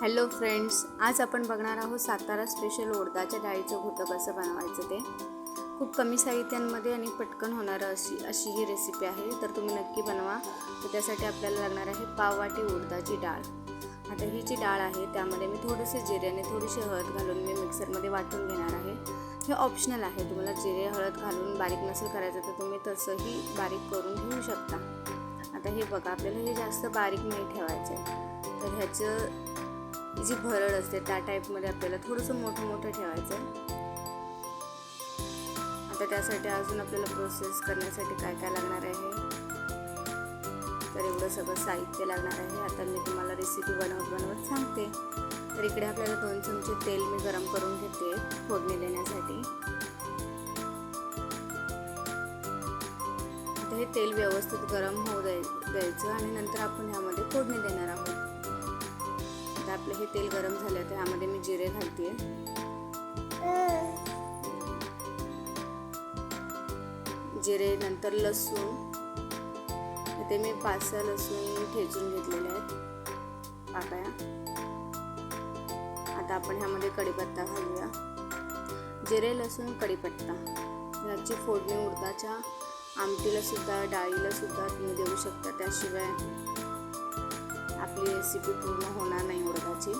Hello friends आज आपण बघणार आहोत सातारा स्पेशल उडदाच्या डाळीचं घोटं कसं बनवायचं ते. खूप कमी साहित्यांमध्ये आणि पटकन होणारं अशी अशी ही रेसिपी आहे तर तुम्ही नक्की बनवा. तर त्यासाठी आपल्याला लागणार आहे पाववाटी उडदाची डाळ. आता ही जी डाळ आहे त्यामध्ये मी थोडेसे जिरे आणि थोडीशी हळद घालून मी मिक्सरमध्ये वाटून घेणार आहे. हे ऑप्शनल आहे तुम्हाला जिरे हळद घालून बारीक नसेल करायचं तर तुम्ही तसंही बारीक करून घेऊ शकता. आता हे बघा आपल्याला हे जास्त बारीक नाही ठेवायचं आहे तर ह्याचं जी भरड असते त्या टाईपमध्ये आपल्याला थोडंसं मोठं मोठं ठेवायचं आहे आता त्यासाठी अजून आपल्याला प्रोसेस करण्यासाठी काय काय लागणार आहे? तर एवढं सगळं साहित्य लागणार आहे. आता मी तुम्हाला रेसिपी बनवत बनवत सांगते. तर इकडे आपल्याला दोन चमचे तेल मी गरम करून घेते फोडणी देण्यासाठी. आता हे तेल व्यवस्थित गरम होऊ द्यायचं आणि नंतर आपण ह्यामध्ये फोडणी देणार आहोत. आपलं हे तेल गरम झालं तर ह्यामध्ये मी जिरे घालते. जिरे नंतर लसूण. इथे मी पाच सहा लसूण ठेचून घेतलेले आहेत पाकळ्या. आता आपण ह्यामध्ये कढीपत्ता घालूया. जिरे लसूण कढीपत्ता. ह्याची फोडणी उडदाच्या आमटीला सुद्धा डाळीला सुद्धा तुम्ही देऊ शकता. त्याशिवाय आपली रेसिपी पूर्ण होणार नाही उडदाची.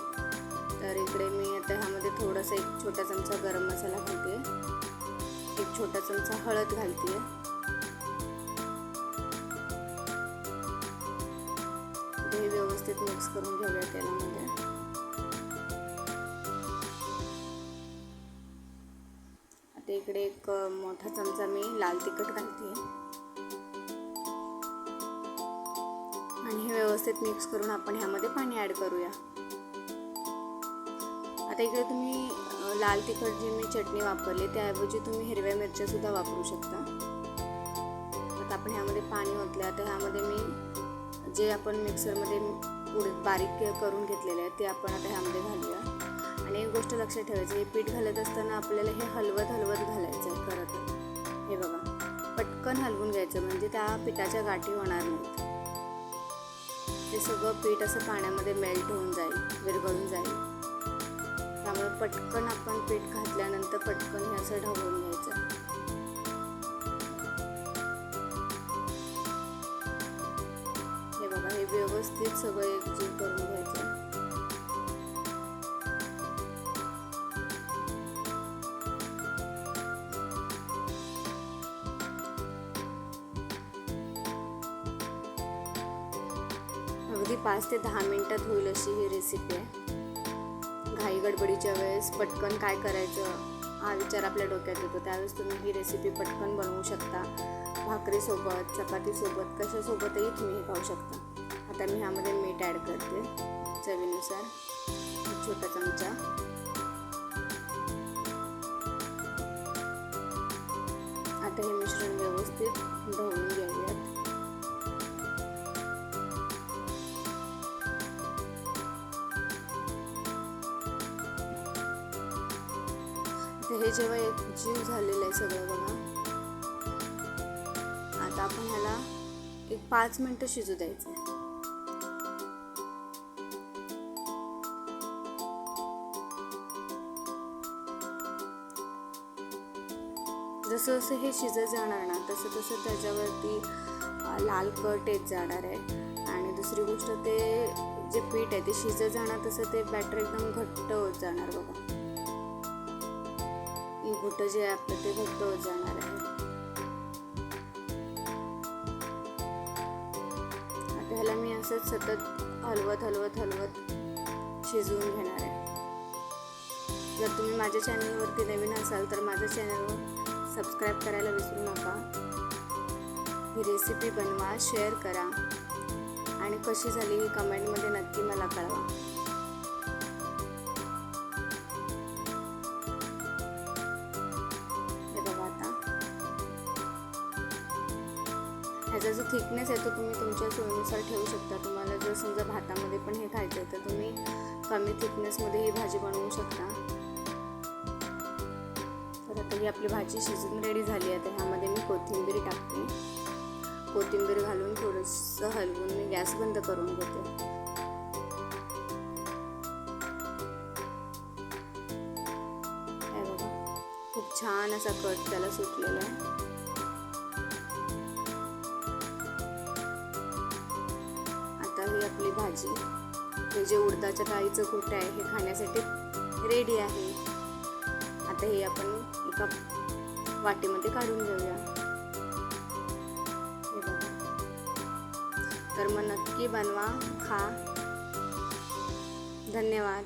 तर इकडे मी आता ह्यामध्ये थोडासा एक छोटा चमचा गरम मसाला घालते. एक छोटा चमचा हळद घालते. हे व्यवस्थित मिक्स करून घेऊया तेलामध्ये. आता इकडे एक मोठा चमचा मी लाल तिखट घालते. आणि हे व्यवस्थित मिक्स करून आपण ह्यामध्ये पाणी ॲड करूया. आता इकडे तुम्ही लाल तिखट जी मी चटणी वापरली त्याऐवजी तुम्ही हिरव्या मिरच्या सुद्धा वापरू शकता. आता आपण ह्यामध्ये पाणी ओतलं आता ह्यामध्ये मी जे आपण मिक्सरमध्ये उडीद बारीक करून घेतलेले आहे ते आपण आता ह्यामध्ये घालूया. आणि एक गोष्ट लक्षात ठेवायची हे पीठ घालत असताना आपल्याला हे हलवत हलवत घालायचं आहे खरं तर. हे बघा पटकन हलवून घ्यायचं म्हणजे त्या पिठाच्या गाठी होणार नाहीत. ते सगळं पीठ असं पाण्यामध्ये मेल्ट होऊन जाईल विरघळून जाईल. त्यामुळे पटकन आपण पीठ घातल्यानंतर पटकन हे असं ढवळून घ्यायचं. हे बघा हे व्यवस्थित सगळं एकजीव करून घ्यायचं. अगदी पाच ते दहा मिनटात होईल अशी ही रेसिपी आहे. घाई गडबडीच्या वेळेस पटकन काय करायचं हा विचार आपल्या डोक्यात येतो. त्यावेळेस तुम्ही ही रेसिपी पटकन बनवू शकता. भाकरीसोबत चपातीसोबत कशासोबतही तुम्ही हे खाऊ शकता. आता मी ह्यामध्ये मीठ ॲड करते. चवीनुसार छोटा चमचा. आता हे मिश्रण व्यवस्थित ढवळून घ्या. हे जेव्हा एक जीव झालेलं आहे सगळं बघा. आता आपण ह्याला एक पाच मिनटं शिजू द्यायचं. आहे जसं जसं हे शिजत जाणार ना तसं तसं त्याच्यावरती लाल कट येत जाणार आहे. आणि दुसरी गोष्ट ते जे पीठ आहे ते शिजत जाणार तसं ते बॅटर एकदम घट्ट होत जाणार बघा. घुटं जे आपलं ते घट्ट होत जाणार आहे. आता ह्याला मी असंच सतत हलवत हलवत हलवत शिजवून घेणार आहे. जर तुम्ही माझ्या चॅनलवरती नवीन असाल तर माझ्या चॅनलवर सबस्क्राईब करायला विसरू नका. ही रेसिपी बनवा शेअर करा. आणि कशी झाली ही कमेंटमध्ये नक्की मला कळवा. ह्याचा जो थिकनेस आहे तो तुम्ही तुमच्या सोयीनुसार ठेवू शकता. तुम्हाला जर समजा भातामध्ये पण हे खायचं आहे तर तुम्ही कमी थिकनेसमध्ये ही भाजी बनवू शकता. तर आता ही आपली भाजी शिजून रेडी झाली आहे तर ह्यामध्ये मी कोथिंबीर टाकते. कोथिंबीर घालून थोडंसं हलवून मी गॅस बंद करून घेते. खूप छान असा कट त्याला सुटलेला आहे. भाजी. म्हणजे जे उडदाच्या डाळीचं कूट आहे हे खाण्यासाठी रेडी आहे. आता हे आपण एका वाटीमध्ये काढून घेऊया. तर मग नक्की बनवा खा. धन्यवाद.